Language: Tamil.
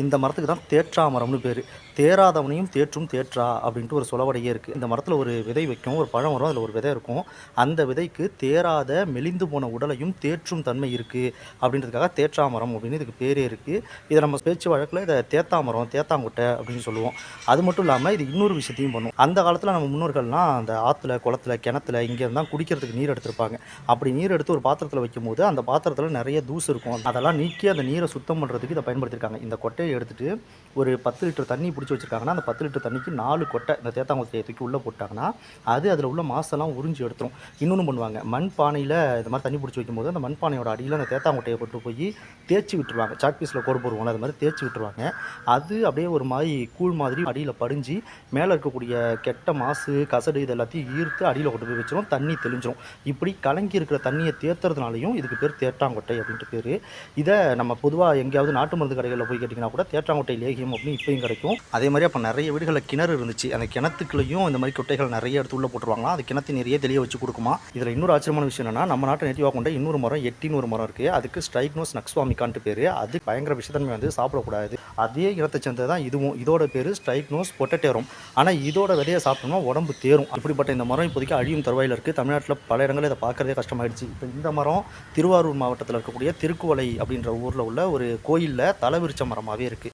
இந்த மரத்துக்கு தான் தேற்றா மரம்னு பேர். தேராதவனையும் தேற்றும் தேற்றா அப்படின்ட்டு ஒரு சொலவடையே இருக்குது இந்த மரத்தில் ஒரு விதை வைக்கும் ஒரு பழம் வரும் அதில் ஒரு விதை இருக்கும். அந்த விதைக்கு தேராத மெலிந்து போன உடலையும் தேற்றும் தன்மை இருக்குது அப்படின்றதுக்காக தேற்றா மரம் அப்படின்னு இதுக்கு பேரே இருக்குது இதை நம்ம பேச்சு வழக்கில் இதை தேத்தா மரம் தேத்தாங்குட்டை அப்படின்னு சொல்லுவோம். அது மட்டும் இல்லாமல் இது இன்னொரு விஷயத்தையும் பண்ணும். அந்த காலத்தில் நம்ம முன்னோர்கள்லாம் அந்த ஆற்றுல குளத்துல கிணத்துல இங்கே இருந்தால் குடிக்கிறதுக்கு நீர் எடுத்திருப்பாங்க. அப்படி நீர் எடுத்து ஒரு பாத்திரத்தில் வைக்கும்போது அந்த பாத்திரத்தில் நிறைய தூசு இருக்கும். அதெல்லாம் நீக்கி அந்த நீரை சுத்தம் பண்ணுறதுக்கு இதை பயன்படுத்தியிருக்காங்க இந்த கொட்டை கொட்டையை எடுத்துட்டு ஒரு பத்து லிட்டர் தண்ணி பிடிச்சி வச்சிருக்காங்கன்னா அந்த பத்து லிட்டர் தண்ணிக்கு நாலு கொட்டை இந்த தேத்தாங்கொட்டையை தூக்கி உள்ளே போட்டாங்கன்னா அது அதில் உள்ள மாசெல்லாம் உறிஞ்சி எடுத்துரும். இன்னொன்று பண்ணுவாங்க மண் பானையில் இந்த மாதிரி தண்ணி பிடிச்சி வைக்கும்போது அந்த மண் பானையோட அடியில் அந்த தேத்தாங்கொட்டையை கொண்டு போய் தேய்ச்சி விட்டுருவாங்க. சாக் பீஸில் கோடு போடுவாங்க அது மாதிரி தேய்ச்சி விட்டுருவாங்க. அது அப்படியே ஒரு மாதிரி கூழ் மாதிரி அடியில் படிஞ்சு மேலே இருக்கக்கூடிய கெட்ட மாசு கசடு இது எல்லாத்தையும் ஈர்த்து அடியில் கொண்டு போய் வச்சிரும். தண்ணி தெளிஞ்சிரும். இப்படி கலங்கி இருக்கிற தண்ணியை தேத்துறதுனாலையும் இதுக்கு பேர் தேட்டாங்கொட்டை அப்படின்ட்டு பேர். இதை நம்ம பொதுவாக எங்கேயாவது நாட்டு மருந்து கடைகளில் போய் கேட்டிங்கன்னா கூட தேற்றாங்குட்டை லேகியம் அப்படின்னு இப்பயும் கிடைக்கும். அதே மாதிரி அப்போ நிறைய வீடுகளில் கிணறு இருந்துச்சு. அந்த கிணத்துக்குள்ளேயும் இந்த மாதிரி கொட்டைகள் நிறைய எடுத்து உள்ளே போட்டுருவாங்களா? அது கிணத்து நிறைய தெளிய வச்சு கொடுக்குமா? இதில் இன்னொரு ஆச்சரியமான விஷயம் என்னன்னா நம்ம நாட்டை நேட்டிவாக கொண்ட இன்னொரு மரம் எட்டின்னு ஒரு மரம் இருக்குது அதுக்கு ஸ்ட்ரைக்னோஸ் நக்ஸ்வாமிக்கான்ட்டு பேர். அது பயங்கர விஷத்தன்மை வந்து சாப்பிடக்கூடாது. அதே இனத்தை சேர்ந்தது தான் இதுவும். இதோட பேர் ஸ்ட்ரைக் நோஸ் பொட்டட்டேரும் ஆனால் இதோட விதையை சாப்பிட்டோம்னா உடம்பு தேரும். இப்படிப்பட்ட இந்த மரம் இப்போதைக்கு அழியும் தருவாயில் இருக்குது தமிழ்நாட்டில் பல இடங்களில் இதை பார்க்குறதே கஷ்டமாயிடுச்சு. இப்போ இந்த மரம் திருவாரூர் மாவட்டத்தில் இருக்கக்கூடிய திருக்குவளை அப்படின்ற ஊரில் உள்ள ஒரு கோயிலில் தலை விரிச்ச மரமாகவே இருக்குது